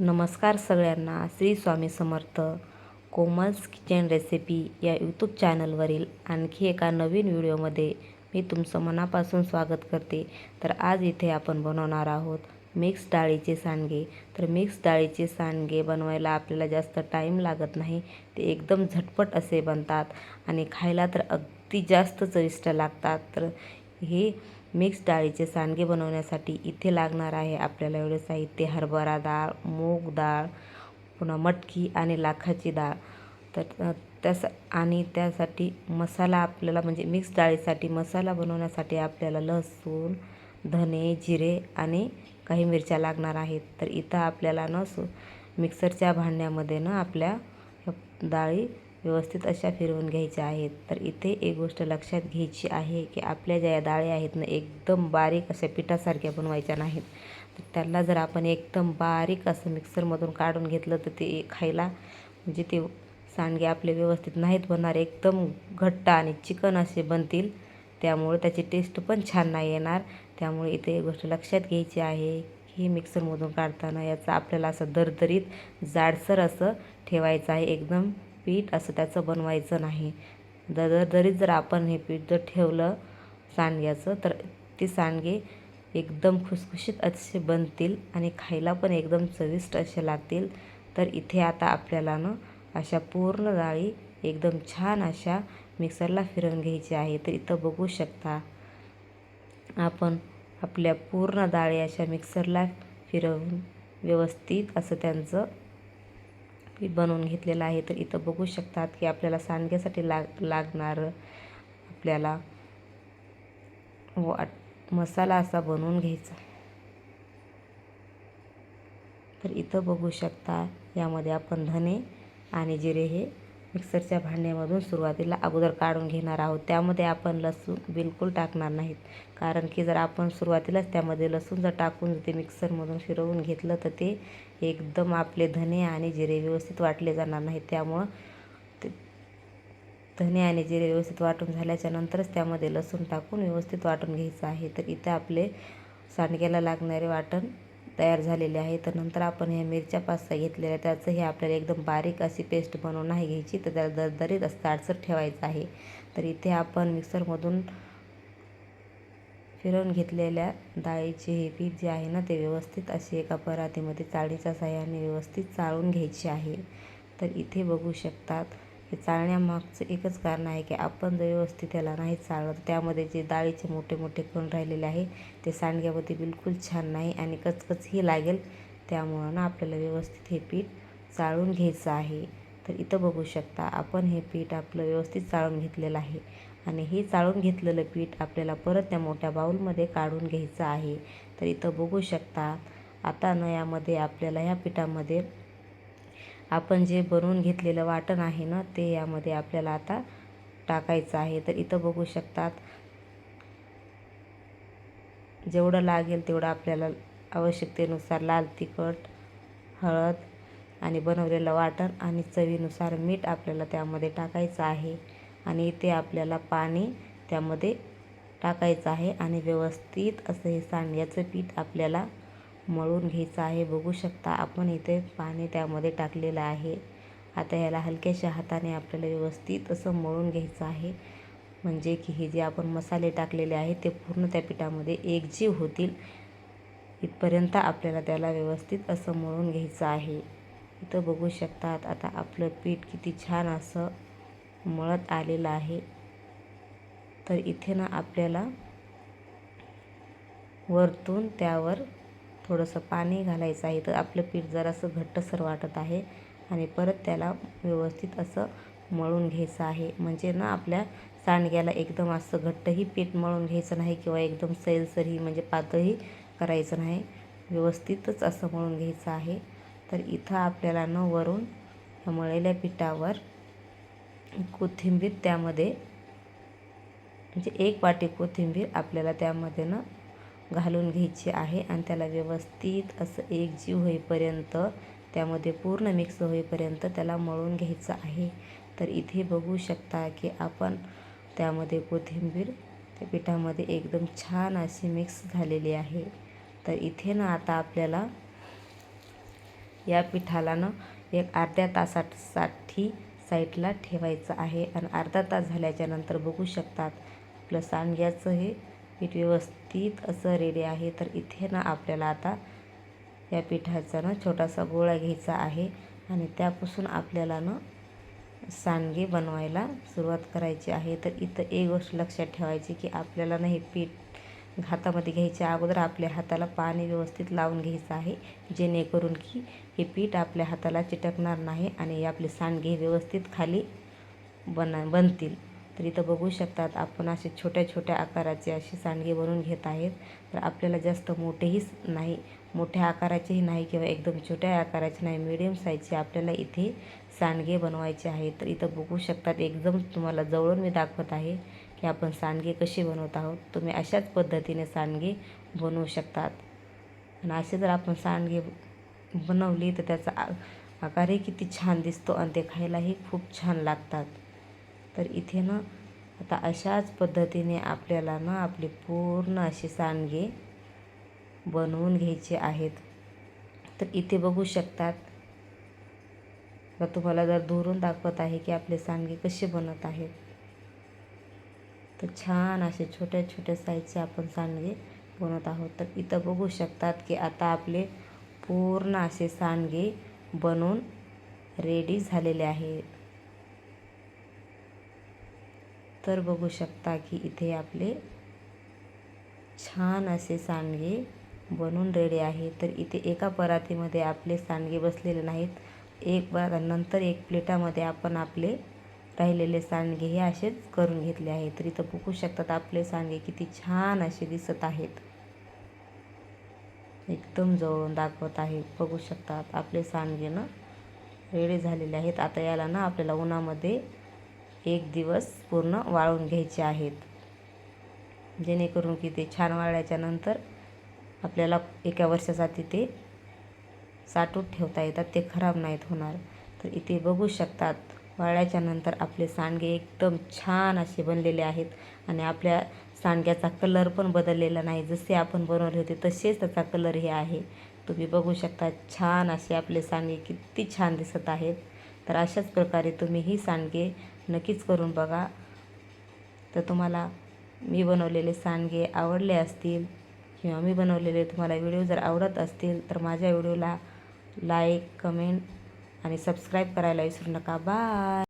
नमस्कार सगळ्यांना Shri Swami Samarth. Komal's kitchen recipe या यूट्यूब चॅनलवरील आणखी एका नवीन व्हिडिओमध्ये मी तुमचं मनापासून स्वागत करते. तर आज इथे आपण बनवणार आहोत मिक्स डाळीचे सांडगे. तर मिक्स डाळीचे सांडगे बनवायला आपल्याला जास्त टाईम लागत नाही ते एकदम झटपट असे बनतात आणि खायला तर अगदी जास्त चविष्ट लागतात. तर हे मिक्स डाळीचे सांडगे बनवण्यासाठी इथे लागणार आहे आपल्याला एवढे साहित्य हरभरा डाळ मूग डाळ पुन्हा मटकी आणि लाखाची डाळ. तर त्यासा आणि त्यासाठी मसाला आपल्याला म्हणजे मिक्स डाळीसाठी मसाला बनवण्यासाठी आपल्याला लसूण धने जिरे आणि काही मिरच्या लागणार आहेत. तर इथं आपल्याला न सु मिक्सरच्या भांड्यामध्ये ना आपल्या डाळी व्यवस्थित अशा फिरवून घ्यायच्या आहेत. तर इथे एक गोष्ट लक्षात घ्यायची आहे की आपल्या ज्या डाळ्या आहेत ना एकदम बारीक अशा पिठासारख्या बनवायच्या नाहीत. तर त्याला जर आपण एकदम बारीक असं मिक्सरमधून काढून घेतलं तर ते खायला म्हणजे ते सांडगे आपले व्यवस्थित नाहीत बनणार एकदम घट्ट आणि चिकन असे बनतील. त्यामुळे त्याची टेस्ट पण छान नाही येणार. त्यामुळे इथे एक गोष्ट लक्षात घ्यायची आहे की मिक्सरमधून काढताना याचं आपल्याला असं दरदरीत जाडसर असं ठेवायचं आहे एकदम. पीठ असं त्याचं बनवायचं नाही. दर जरी जर आपण हे पीठ जर ठेवलं सांडग्याचं तर ते सांडगे एकदम खुसखुशीत असे बनतील आणि खायला पण एकदम चविष्ट असे लागतील. तर इथे आता आपल्याला ना अशा पूर्ण डाळी एकदम छान अशा मिक्सरला फिरवून घ्यायची आहे. तर इथं बघू शकता आपण आपल्या पूर्ण डाळी अशा मिक्सरला फिरवून व्यवस्थित असं त्यांचं बनवून घेतलेलं आहे तर इथं बघू शकतात की आपल्याला सांडग्यासाठी लाग लागणारं आपल्याला वाट मसाला असा बनवून घ्यायचा. तर इथं बघू शकता यामध्ये आपण धने आणि जिरे हे मिक्सरच्या भांड्यामधून सुरुवातीला अगोदर काढून घेणार आहोत. त्यामध्ये आपण लसूण बिलकुल टाकणार नाहीत. कारण की जर आपण सुरुवातीलाच त्यामध्ये लसूण जर टाकून ते मिक्सरमधून फिरवून घेतलं तर ते एकदम आपले धने आणि जिरे व्यवस्थित वाटले जाणार नाहीत. त्यामुळं ते धने आणि जिरे व्यवस्थित वाटून झाल्याच्या नंतरच त्यामध्ये लसूण टाकून व्यवस्थित वाटून घ्यायचं आहे. तर इथे आपले सांडग्याला लागणारे वाटण तयार झालेले आहे. तर नंतर आपण ह्या मिरच्या पास्ता घेतलेल्या त्याचं हे आपल्याला एकदम बारीक अशी पेस्ट बनवून नाही घ्यायची. तर त्याला दरदरीत असं ताडसर ठेवायचं आहे. तर इथे आपण मिक्सरमधून फिरवून घेतलेल्या डाळीचे हे पीठ जे आहे ना ते व्यवस्थित असे एका परातीमध्ये चाळीच्या साह्याने व्यवस्थित चाळून घ्यायचे आहे. तर इथे बघू शकतात हे चाळण्यामागचं एकच कारण आहे की आपण जर व्यवस्थित त्याला नाही चाळलं त्यामध्ये जे डाळीचे मोठे मोठे कण राहिलेले आहे ते सांडग्यामध्ये बिलकुल छान नाही आणि कचकचही लागेल. त्यामुळं ना आपल्याला व्यवस्थित हे पीठ चाळून घ्यायचं आहे. तर इथं बघू शकता आपण हे पीठ आपलं व्यवस्थित चाळून घेतलेलं आहे आणि हे चाळून घेतलेलं पीठ आपल्याला परत त्या मोठ्या बाऊलमध्ये काढून घ्यायचं आहे. तर इथं बघू शकता आता न यामध्ये आपल्याला ह्या पिठामध्ये आपण जे बनवून घेतलेलं वाटण आहे ना ते यामध्ये आपल्याला आता टाकायचं आहे. तर इथं बघू शकतात जेवढं लागेल तेवढं आपल्याला आवश्यकतेनुसार लाल तिखट हळद आणि बनवलेलं वाटण आणि चवीनुसार मीठ आपल्याला त्यामध्ये टाकायचं आहे. आणि इथे आपल्याला पाणी त्यामध्ये टाकायचं आहे आणि व्यवस्थित असं हे सांडग्याचं पीठ आपल्याला मळून घ्यायचं आहे. बघू शकता आपण इथे पाणी त्यामध्ये टाकलेलं आहे. आता याला हलक्याशा हाताने आपल्याला व्यवस्थित असं मळून घ्यायचं आहे. म्हणजे की हे जे आपण मसाले टाकलेले आहेत ते पूर्ण त्या पिठामध्ये एकजीव होतील. इथपर्यंत आपल्याला त्याला व्यवस्थित असं मळून घ्यायचं आहे. इथं बघू शकतात आता आपलं पीठ किती छान असं मळत आलेलं आहे. तर इथे ना आपल्याला वरतून त्यावर थोडंसं पाणी घालायचं आहे तर आपलं पीठ जरासं घट्टसर वाटत आहे. आणि परत त्याला व्यवस्थित असं मळून घ्यायचं आहे. म्हणजे ना आपल्या सांडग्याला एकदम असं घट्टही पीठ मळून घ्यायचं नाही किंवा एकदम सैलसरही म्हणजे पातळही करायचं नाही. व्यवस्थितच असं मळून घ्यायचं आहे. तर इथं आपल्याला न वरून ह्या मळलेल्या पिठावर कोथिंबीर त्यामध्ये म्हणजे एक वाटी कोथिंबीर आपल्याला त्यामध्ये ना घालून घ्यायची आहे आणि त्याला व्यवस्थित असं एक जीव होईपर्यंत त्यामध्ये पूर्ण मिक्स होईपर्यंत त्याला मळून घ्यायचं आहे. तर इथे बघू शकता की आपण त्यामध्ये कोथिंबीर त्या पिठामध्ये एकदम छान अशी मिक्स झालेली आहे. तर इथे ना आता आपल्याला या पिठाला ना एक अर्ध्या तासासाठी साईडला ठेवायचं आहे. आणि अर्धा तास झाल्याच्यानंतर बघू शकतात आपलं सांडग्याचं हे पीठ व्यवस्थित असं रेडी आहे. तर इथे ना आपल्याला आता या पिठाचा ना छोटासा गोळा घ्यायचा आहे आणि त्यापासून आपल्याला ना सांडगे बनवायला सुरुवात करायची आहे. तर इथं एक गोष्ट लक्षात ठेवायची की आपल्याला ना हे पीठ हातामध्ये घ्यायच्या अगोदर आपल्या हाताला पाणी व्यवस्थित लावून घ्यायचं आहे जेणेकरून की हे पीठ आपल्या हाताला चिटकणार नाही आणि आपले सांडगे व्यवस्थित खाली बना बनतील. तर इथं बघू शकतात आपण असे छोट्या छोट्या आकाराचे असे सांडगे बनवून घेत आहेत. तर आपल्याला जास्त मोठेहीच नाही मोठ्या आकाराचेही नाही किंवा एकदम छोट्या आकाराचे नाही मिडियम साईजचे आपल्याला इथे सांडगे बनवायचे आहेत. तर इथं बघू शकतात एकदम तुम्हाला जवळून मी दाखवत आहे की आपण सांडगे कसे बनवत आहोत. तुम्ही अशाच पद्धतीने सांडगे बनवू शकतात. आणि असे जर आपण सांडगे बनवली तर त्याचा आकारही किती छान दिसतो आणि ते खायलाही खूप छान लागतात. तर इथे ना आता अशाच पद्धतीने आपल्याला ना आपली पूर्ण असे सांडगे बनवून घ्यायचे आहेत. तर इथे बघू शकतात. आता तुम्हाला जर दुरून दाखवत आहे की आपले सांडगे कसे बनत आहेत. तर छान असे छोट्या छोट्या साईजचे आपण सांडगे बनवत आहोत. तर इथं बघू शकतात की आता आपले पूर्ण असे सांडगे बनवून रेडी झालेले आहेत. तर बघू शकता की इथे आपले छान असे सांडगे बनून रेडी आहे. तर इथे एका परातीमध्ये आपले सांडगे बसलेले नाहीत. एक परात नंतर एक प्लेटामध्ये आपण आपले राहिलेले सांडगे हे असेच करून घेतले आहेत. तर इथं बघू शकतात आपले सांडगे किती छान असे दिसत आहेत. एकदम जवळून दाखवत आहे. बघू शकतात आपले सांडगे ना रेडी झालेले आहेत. आता याला ना आपल्याला उन्हामध्ये एक दिवस पूर्ण वाळून घ्यायचे आहेत. जेणेकरून की ते छान वाळल्याच्या नंतर आपल्याला एका वर्षासाठी ते साठवून ठेवता येतात ते खराब नाहीत होणार. तर इथे बघू शकतात वाळल्याच्या नंतर आपले सांडगे एकदम छान असे बनलेले आहेत आणि आपल्या सांडग्याचा कलर पण बदललेला नाही. जसे आपण बनवले होते तसेच त्याचा कलर हे आहे. तुम्ही बघू शकता छान असे आपले सांडगे किती छान दिसत आहेत. तर अशाच प्रकारे तुम्ही ही सांडगे नक्कीच करून बघा. तर तुम्हाला मी बनवलेले सांडगे आवडले असतील किंवा मी बनवलेले तुम्हाला व्हिडिओ जर आवडत असतील तर माझ्या व्हिडिओला लाईक कमेंट आणि सबस्क्राईब करायला विसरू नका. बाय!